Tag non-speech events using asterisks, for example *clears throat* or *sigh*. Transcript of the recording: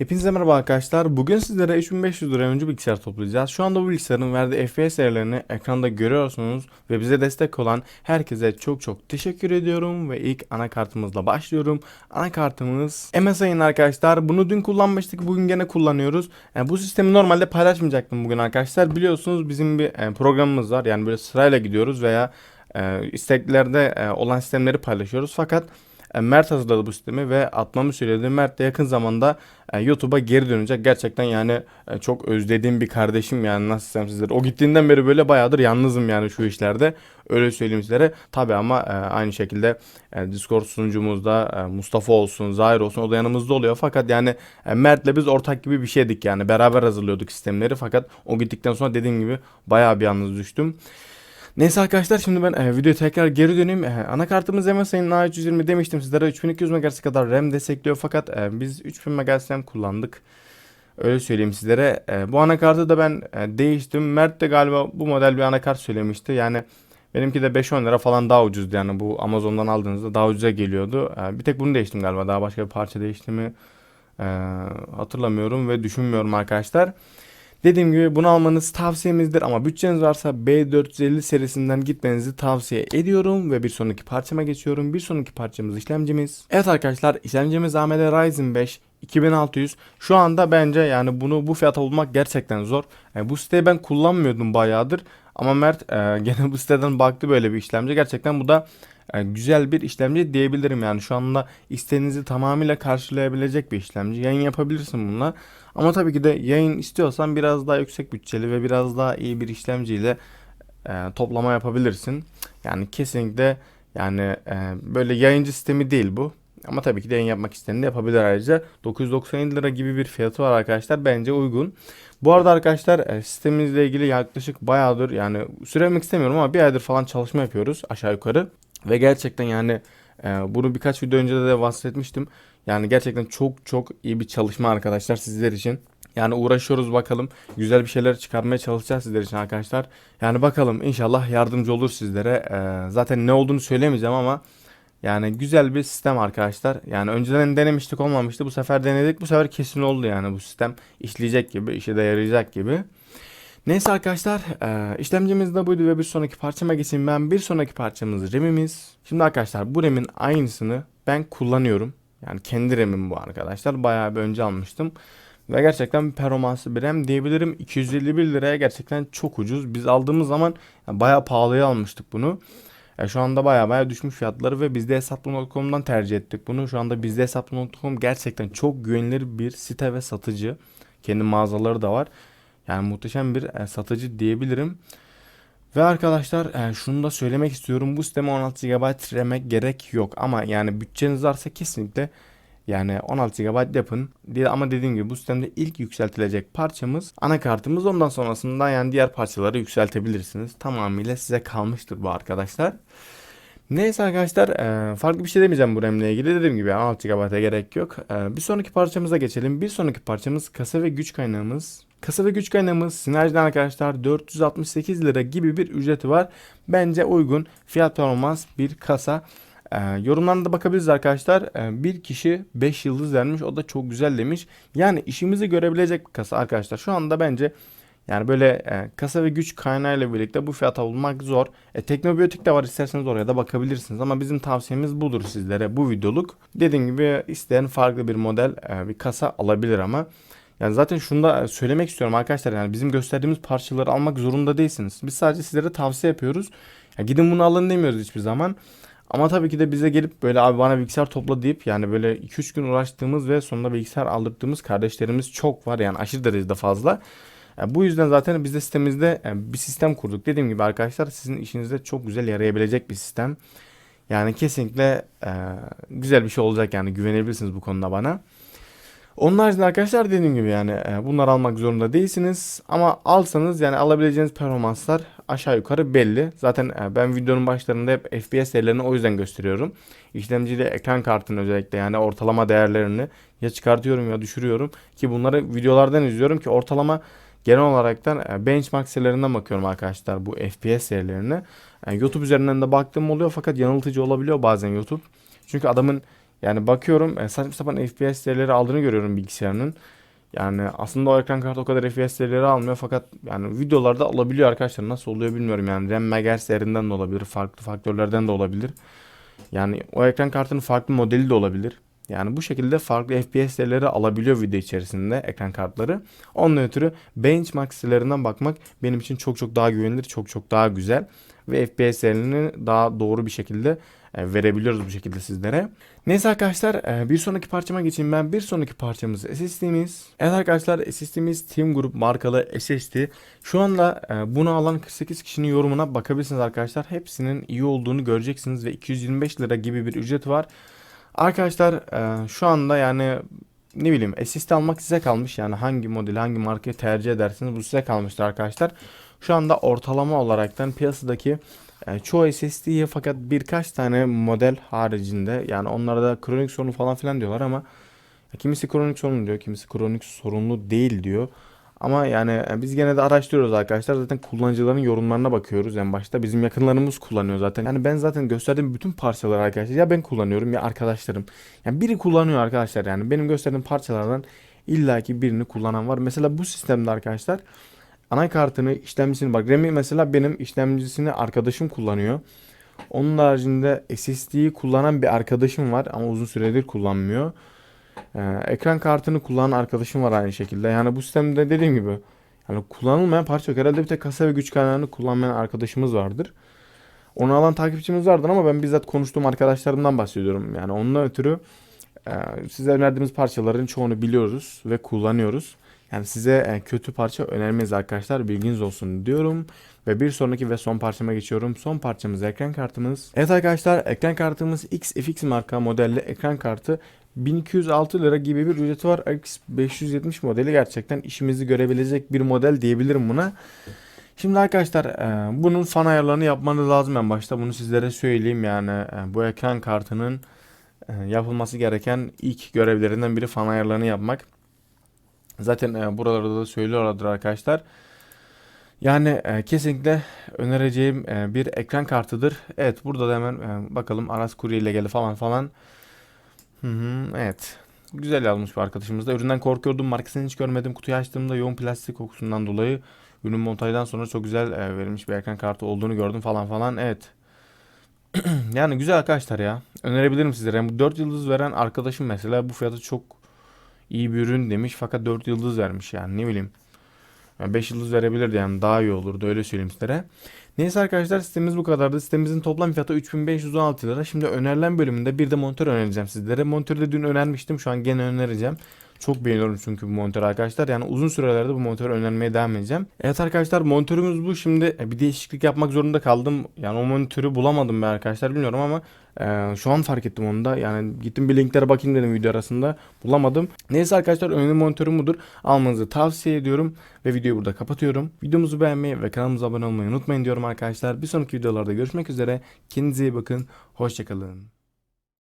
Hepinize merhaba arkadaşlar. Bugün sizlere 3500 lira önce bilgisayar toplayacağız. Şu anda bu bilgisayarın verdiği FPS değerlerini ekranda görüyorsunuz ve bize destek olan herkese çok çok teşekkür ediyorum ve ilk anakartımızla başlıyorum. Anakartımız MSI'nin arkadaşlar. Bunu dün kullanmıştık. Bugün gene kullanıyoruz. Yani bu sistemi normalde paylaşmayacaktım bugün arkadaşlar. Biliyorsunuz bizim bir e, programımız var. Yani böyle sırayla gidiyoruz veya e, isteklerde e, olan sistemleri paylaşıyoruz. Fakat Mert hazırladı bu sistemi ve atmamı söyledi. Mert de yakın zamanda e, YouTube'a geri dönecek. Gerçekten yani e, çok özlediğim bir kardeşim yani nasıl desem sizlere. O gittiğinden beri böyle bayağıdır yalnızım yani şu işlerde. Öyle söyleyeyim sizlere. Tabi ama e, aynı şekilde e, Discord sunucumuzda e, Mustafa olsun, Zahir olsun o da yanımızda oluyor. Fakat yani e, Mert'le biz ortak gibi bir şeydik yani. Beraber hazırlıyorduk sistemleri. Fakat o gittikten sonra dediğim gibi bayağı bir yalnız düştüm. Neyse arkadaşlar şimdi ben e, videoya tekrar geri döneyim. E, anakartımız MSI'nin A320 demiştim sizlere 3200 MHz kadar RAM destekliyor fakat e, biz 3000 MHz RAM kullandık. Öyle söyleyeyim sizlere. E, bu anakartı da ben e, değiştim. Mert de galiba bu model bir anakart söylemişti. Yani benimki de 5-10 lira falan daha ucuzdu yani bu Amazon'dan aldığınızda daha ucuza geliyordu. E, bir tek bunu değiştim galiba. Daha başka bir parça değiştiğimi e, hatırlamıyorum ve düşünmüyorum arkadaşlar. Dediğim gibi bunu almanız tavsiyemizdir ama bütçeniz varsa B450 serisinden gitmenizi tavsiye ediyorum ve bir sonraki parçama geçiyorum. Bir sonraki parçamız işlemcimiz. Evet arkadaşlar işlemcimiz AMD Ryzen 5 2600. Şu anda bence yani bunu bu fiyata bulmak gerçekten zor. Yani bu siteyi ben kullanmıyordum bayağıdır ama Mert e, *laughs* gene bu siteden baktı böyle bir işlemci. Gerçekten bu da güzel bir işlemci diyebilirim yani şu anda isteğinizi tamamıyla karşılayabilecek bir işlemci. Yayın yapabilirsin bununla. Ama tabii ki de yayın istiyorsan biraz daha yüksek bütçeli ve biraz daha iyi bir işlemciyle e, toplama yapabilirsin. Yani kesinlikle yani e, böyle yayıncı sistemi değil bu. Ama tabii ki de yayın yapmak isteyeni de yapabilir ayrıca. 997 lira gibi bir fiyatı var arkadaşlar. Bence uygun. Bu arada arkadaşlar e, sistemimizle ilgili yaklaşık bayağıdır yani söylemek istemiyorum ama bir aydır falan çalışma yapıyoruz aşağı yukarı. Ve gerçekten yani e, bunu birkaç video önce de bahsetmiştim. Yani gerçekten çok çok iyi bir çalışma arkadaşlar sizler için. Yani uğraşıyoruz bakalım. Güzel bir şeyler çıkarmaya çalışacağız sizler için arkadaşlar. Yani bakalım inşallah yardımcı olur sizlere. Ee, zaten ne olduğunu söylemeyeceğim ama yani güzel bir sistem arkadaşlar. Yani önceden denemiştik olmamıştı. Bu sefer denedik. Bu sefer kesin oldu yani bu sistem işleyecek gibi, işe de yarayacak gibi. Neyse arkadaşlar e, işlemcimiz de buydu ve bir sonraki parçama geçeyim ben. Bir sonraki parçamız RAM'imiz. Şimdi arkadaşlar bu RAM'in aynısını ben kullanıyorum. Yani kendi RAM'im bu arkadaşlar. Bayağı bir önce almıştım. Ve gerçekten performanslı bir RAM diyebilirim. 251 liraya gerçekten çok ucuz. Biz aldığımız zaman yani bayağı pahalıya almıştık bunu. Yani şu anda bayağı bayağı düşmüş fiyatları ve bizde hesaplı.com'dan tercih ettik bunu. Şu anda bizde hesaplı.com gerçekten çok güvenilir bir site ve satıcı. Kendi mağazaları da var. Yani muhteşem bir e, satıcı diyebilirim. Ve arkadaşlar e, şunu da söylemek istiyorum. Bu sisteme 16 GB RAM'e gerek yok. Ama yani bütçeniz varsa kesinlikle yani 16 GB yapın. Ama dediğim gibi bu sistemde ilk yükseltilecek parçamız anakartımız. Ondan sonrasında yani diğer parçaları yükseltebilirsiniz. Tamamıyla size kalmıştır bu arkadaşlar. Neyse arkadaşlar e, farklı bir şey demeyeceğim bu RAM ile ilgili. Dediğim gibi 16 GB'a gerek yok. Bir sonraki parçamıza geçelim. Bir sonraki parçamız kasa ve güç kaynağımız. Kasa ve güç kaynağımız Synergy'den arkadaşlar 468 lira gibi bir ücreti var. Bence uygun fiyat performans bir kasa. Ee, yorumlarına bakabiliriz arkadaşlar. Ee, bir kişi 5 yıldız vermiş. O da çok güzel demiş. Yani işimizi görebilecek bir kasa arkadaşlar. Şu anda bence yani böyle e, kasa ve güç kaynağıyla birlikte bu fiyata bulmak zor. E, teknobiyotik de var isterseniz oraya da bakabilirsiniz. Ama bizim tavsiyemiz budur sizlere bu videoluk. Dediğim gibi isteyen farklı bir model e, bir kasa alabilir ama. Yani zaten şunu da söylemek istiyorum arkadaşlar. Yani bizim gösterdiğimiz parçaları almak zorunda değilsiniz. Biz sadece sizlere tavsiye yapıyoruz. Ya gidin bunu alın demiyoruz hiçbir zaman. Ama tabii ki de bize gelip böyle abi bana bilgisayar topla deyip yani böyle 2-3 gün uğraştığımız ve sonunda bilgisayar aldırdığımız kardeşlerimiz çok var yani aşırı derecede fazla. Yani bu yüzden zaten biz de sitemizde yani bir sistem kurduk. Dediğim gibi arkadaşlar sizin işinizde çok güzel yarayabilecek bir sistem. Yani kesinlikle e, güzel bir şey olacak yani güvenebilirsiniz bu konuda bana. Onun haricinde arkadaşlar dediğim gibi yani e, bunlar almak zorunda değilsiniz. Ama alsanız yani alabileceğiniz performanslar aşağı yukarı belli. Zaten e, ben videonun başlarında hep FPS değerlerini o yüzden gösteriyorum. İşlemciyle ekran kartının özellikle yani ortalama değerlerini ya çıkartıyorum ya düşürüyorum. Ki bunları videolardan izliyorum ki ortalama genel olaraktan e, benchmark serilerinden bakıyorum arkadaşlar bu FPS serilerine. YouTube üzerinden de baktığım oluyor fakat yanıltıcı olabiliyor bazen YouTube. Çünkü adamın Yani bakıyorum e, saçma sapan FPS değerleri aldığını görüyorum bilgisayarının. Yani aslında o ekran kartı o kadar FPS değerleri almıyor fakat yani videolarda alabiliyor arkadaşlar. Nasıl oluyor bilmiyorum yani. RAM megahertz değerinden de olabilir. Farklı faktörlerden de olabilir. Yani o ekran kartının farklı modeli de olabilir. Yani bu şekilde farklı FPS değerleri alabiliyor video içerisinde ekran kartları. Ondan ötürü benchmark sitelerinden bakmak benim için çok çok daha güvenilir, çok çok daha güzel ve FPS değerini daha doğru bir şekilde verebiliyoruz bu şekilde sizlere. Neyse arkadaşlar e, bir sonraki parçama geçeyim ben. Bir sonraki parçamız SSD'miz. Evet arkadaşlar SSD'miz Team Group markalı SSD. Şu anda e, bunu alan 48 kişinin yorumuna bakabilirsiniz arkadaşlar. Hepsinin iyi olduğunu göreceksiniz ve 225 lira gibi bir ücret var. Arkadaşlar e, şu anda yani ne bileyim SSD almak size kalmış. Yani hangi modeli hangi markayı tercih edersiniz bu size kalmıştır arkadaşlar. Şu anda ortalama olaraktan piyasadaki e, çoğu SSD'ye fakat birkaç tane model haricinde yani onlara da kronik sorunu falan filan diyorlar ama kimisi kronik sorun diyor, kimisi kronik sorunlu değil diyor. Ama yani e, biz gene de araştırıyoruz arkadaşlar. Zaten kullanıcıların yorumlarına bakıyoruz en başta. Bizim yakınlarımız kullanıyor zaten. Yani ben zaten gösterdiğim bütün parçaları arkadaşlar ya ben kullanıyorum ya arkadaşlarım. Yani biri kullanıyor arkadaşlar yani. Benim gösterdiğim parçalardan illaki birini kullanan var. Mesela bu sistemde arkadaşlar anakartını, işlemcisini bak RAM'i mesela benim işlemcisini arkadaşım kullanıyor. Onun haricinde SSD'yi kullanan bir arkadaşım var ama uzun süredir kullanmıyor. Ee, ekran kartını kullanan arkadaşım var aynı şekilde. Yani bu sistemde dediğim gibi yani kullanılmayan parça yok. Herhalde bir tek kasa ve güç kaynağını kullanmayan arkadaşımız vardır. Onu alan takipçimiz vardır ama ben bizzat konuştuğum arkadaşlarımdan bahsediyorum. Yani ondan ötürü e, size önerdiğimiz parçaların çoğunu biliyoruz ve kullanıyoruz. Yani size e, kötü parça önermeyiz arkadaşlar. Bilginiz olsun diyorum. Ve bir sonraki ve son parçama geçiyorum. Son parçamız ekran kartımız. Evet arkadaşlar ekran kartımız XFX marka modelli ekran kartı 1206 lira gibi bir ücreti var. X570 modeli gerçekten işimizi görebilecek bir model diyebilirim buna. Şimdi arkadaşlar e, bunun fan ayarlarını yapmanız lazım en başta. Bunu sizlere söyleyeyim yani e, bu ekran kartının yapılması gereken ilk görevlerinden biri fan ayarlarını yapmak. Zaten e, buralarda da söylüyorlardır arkadaşlar. Yani e, kesinlikle önereceğim e, bir ekran kartıdır. Evet burada da hemen e, bakalım Aras Kurye ile geldi falan falan. Hı hı, evet. Güzel yazmış bir arkadaşımız da. Üründen korkuyordum. Markasını hiç görmedim. Kutuyu açtığımda yoğun plastik kokusundan dolayı ürün montajdan sonra çok güzel e, verilmiş bir ekran kartı olduğunu gördüm falan falan. Evet. *clears throat* yani güzel arkadaşlar ya. Önerebilirim sizlere. Yani bu 4 yıldız veren arkadaşım mesela bu fiyatı çok iyi bir ürün demiş fakat 4 yıldız vermiş yani ne bileyim. Yani 5 yıldız verebilirdi yani daha iyi olurdu öyle söyleyeyim sizlere. Neyse arkadaşlar sistemimiz bu kadardı. Sitemimizin toplam fiyatı 3516 lira. Şimdi önerilen bölümünde bir de monitör önereceğim sizlere. Monitörü de dün önermiştim. Şu an gene önereceğim. Çok beğeniyorum çünkü bu monitörü arkadaşlar. Yani uzun sürelerde bu monitörü önermeye devam edeceğim. Evet arkadaşlar monitörümüz bu. Şimdi e, bir değişiklik yapmak zorunda kaldım. Yani o monitörü bulamadım ben arkadaşlar bilmiyorum ama e, şu an fark ettim onu da. Yani gittim bir linklere bakayım dedim video arasında. Bulamadım. Neyse arkadaşlar önemli monitörüm budur. Almanızı tavsiye ediyorum. Ve videoyu burada kapatıyorum. Videomuzu beğenmeyi ve kanalımıza abone olmayı unutmayın diyorum arkadaşlar. Bir sonraki videolarda görüşmek üzere. Kendinize iyi bakın. Hoşçakalın.